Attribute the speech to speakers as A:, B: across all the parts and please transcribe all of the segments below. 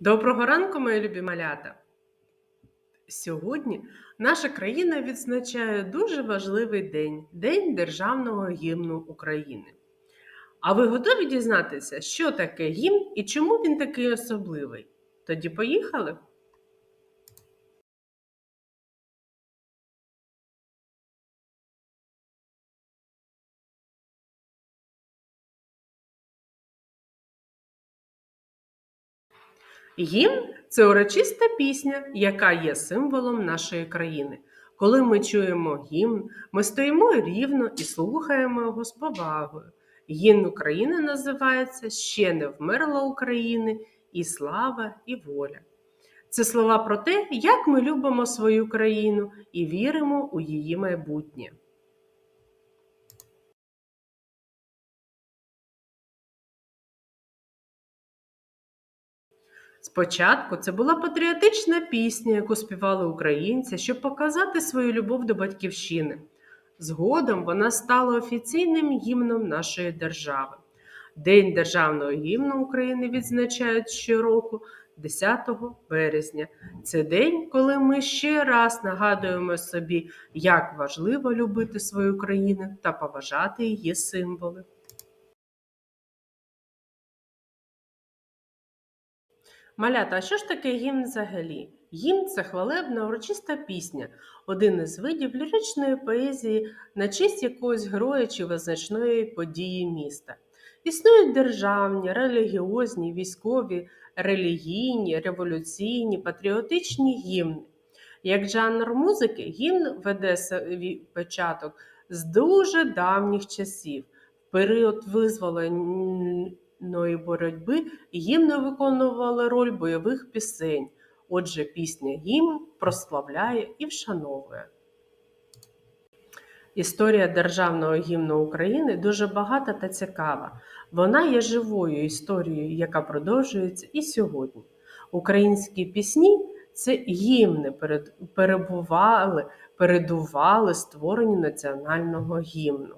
A: Доброго ранку, мої любі малята! Сьогодні наша країна відзначає дуже важливий день День Державного гімну України. А ви готові дізнатися, що таке гімн і чому він такий особливий? Тоді поїхали! Гімн це урочиста пісня, яка є символом нашої країни. Коли ми чуємо гімн, ми стоїмо рівно і слухаємо його з повагою. Гімн України називається Ще не вмерла України, і слава, і воля. Це слова про те, як ми любимо свою країну і віримо у її майбутнє. Спочатку це була патріотична пісня, яку співали українці, щоб показати свою любов до батьківщини. Згодом вона стала офіційним гімном нашої держави. День державного гімну України відзначають щороку 10 березня. Це день, коли ми ще раз нагадуємо собі, як важливо любити свою країну та поважати її символи. Малята, а що ж таке гімн взагалі? Гімн це хвалебна урочиста пісня, один із видів ліричної поезії на честь якогось героя чи визначної події міста. Існують державні, релігіозні, військові, релігійні, революційні, патріотичні гімни. Як жанр музики, гімн веде свій початок з дуже давніх часів, в період визволення боротьби гімни виконували роль бойових пісень. Отже, пісня гімн прославляє і вшановує. Історія Державного гімну України дуже багата та цікава. Вона є живою історією, яка продовжується і сьогодні. Українські пісні це гімни перебували, передували створенню національного гімну.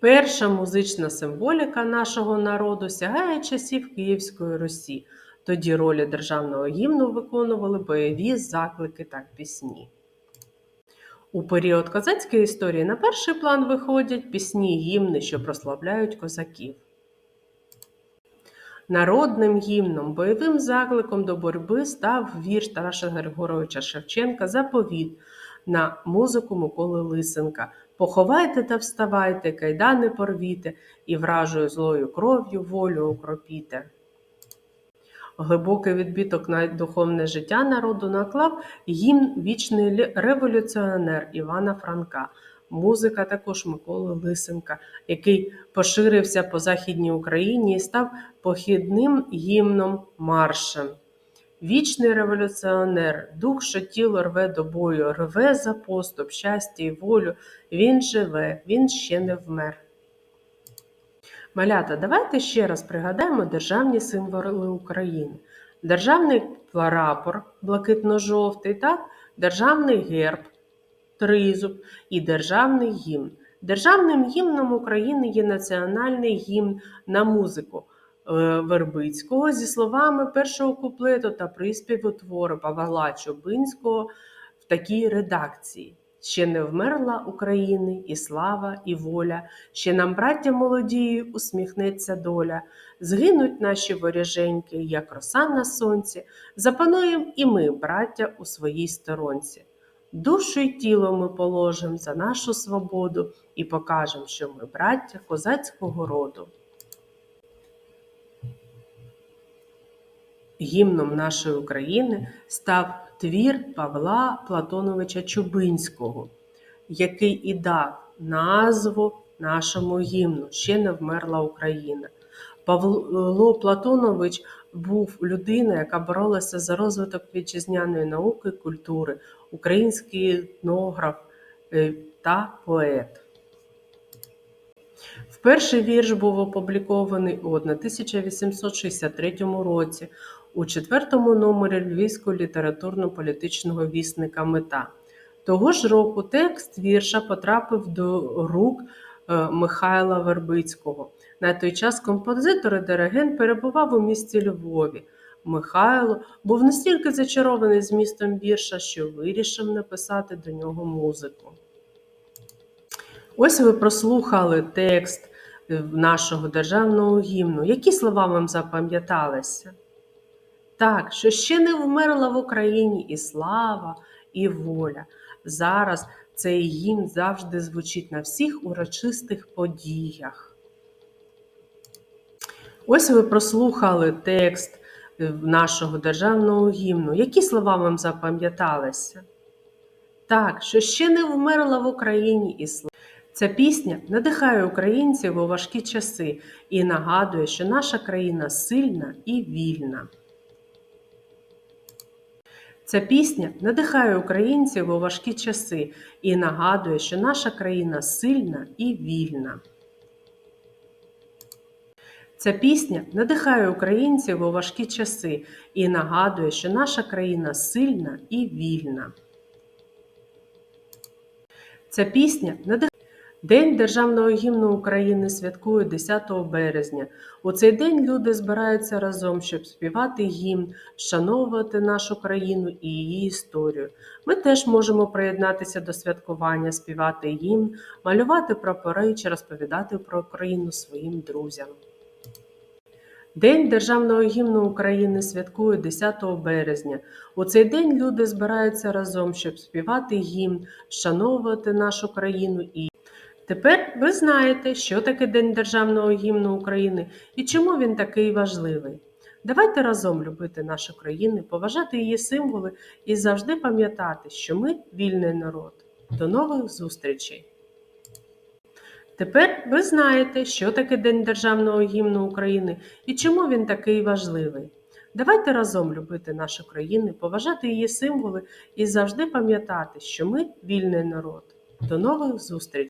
A: Перша музична символіка нашого народу сягає часів Київської Русі. Тоді ролі державного гімну виконували бойові заклики та пісні. У період козацької історії на перший план виходять пісні гімни, що прославляють козаків. Народним гімном, бойовим закликом до боротьби став вірш Тараса Григоровича Шевченка Заповіт на музику Миколи Лисенка Поховайте та вставайте, кайдани порвіте, і вражою злою кров'ю волю окропіте. Глибокий відбіток на духовне життя народу наклав гімн вічний революціонер Івана Франка, музика також Миколи Лисенка, який поширився по Західній Україні і став похідним гімном маршем. Вічний революціонер, дух, що тіло рве до бою, рве за поступ, щастя і волю, він живе, він ще не вмер. Малята, давайте ще раз пригадаємо державні символи України. Державний прапор блакитно-жовтий, так? державний герб, тризуб і державний гімн. Державним гімном України є національний гімн на музику. Е, Вербицького зі словами першого куплету та приспіву твору Павла Чобинського в такій редакції. Ще не вмерла України і слава, і воля, ще нам, браття молодії, усміхнеться доля, згинуть наші воряженьки, як роса на сонці, запануєм і ми, браття, у своїй сторонці. Душу й тіло ми положим за нашу свободу і покажем, що ми браття козацького роду. Гімном нашої України став твір Павла Платоновича Чубинського, який і дав назву нашому гімну Ще не вмерла Україна. Павло Платонович був людина, яка боролася за розвиток вітчизняної науки і культури, український етнограф е, та поет. Перший вірш був опублікований у 1863 році у четвертому номері Львівського літературно-політичного вісника Мета. Того ж року текст вірша потрапив до рук е, Михайла Вербицького. На той час композитор і диригент перебував у місті Львові. Михайло був настільки зачарований змістом вірша, що вирішив написати до нього музику. Ось ви прослухали текст нашого державного гімну. Які слова вам запам'яталися? Так, що ще не вмерла в Україні і слава, і воля. Зараз цей гімн завжди звучить на всіх урочистих подіях. Ось ви прослухали текст е, нашого державного гімну. Які слова вам запам'яталися? Так, що ще не вмерла в Україні і слава. Ця пісня надихає українців у важкі часи і нагадує, що наша країна сильна і вільна. Ця пісня надихає українців у важкі часи і нагадує, що наша країна сильна і вільна. Ця пісня надихає українців у важкі часи і нагадує, що наша країна сильна і вільна. Ця пісня надихає. День Державного гімну України святкує 10 березня. У цей день люди збираються разом, щоб співати гімн, вшановувати нашу країну і її історію. Ми теж можемо приєднатися до святкування, співати гімн, малювати прапори чи розповідати про Україну своїм друзям. День Державного гімну України святкує 10 березня. У цей день люди збираються разом, щоб співати гімн, вшановувати нашу країну і Тепер ви знаєте, що таке День Державного гімну України і чому він такий важливий. Давайте разом любити нашу країну, поважати її символи і завжди пам'ятати, що ми вільний народ. До нових зустрічей! Тепер ви знаєте, що таке День Державного гімну України і чому він такий важливий. Давайте разом любити нашу країну, поважати її символи і завжди пам'ятати, що ми вільний народ. До нових зустрічей!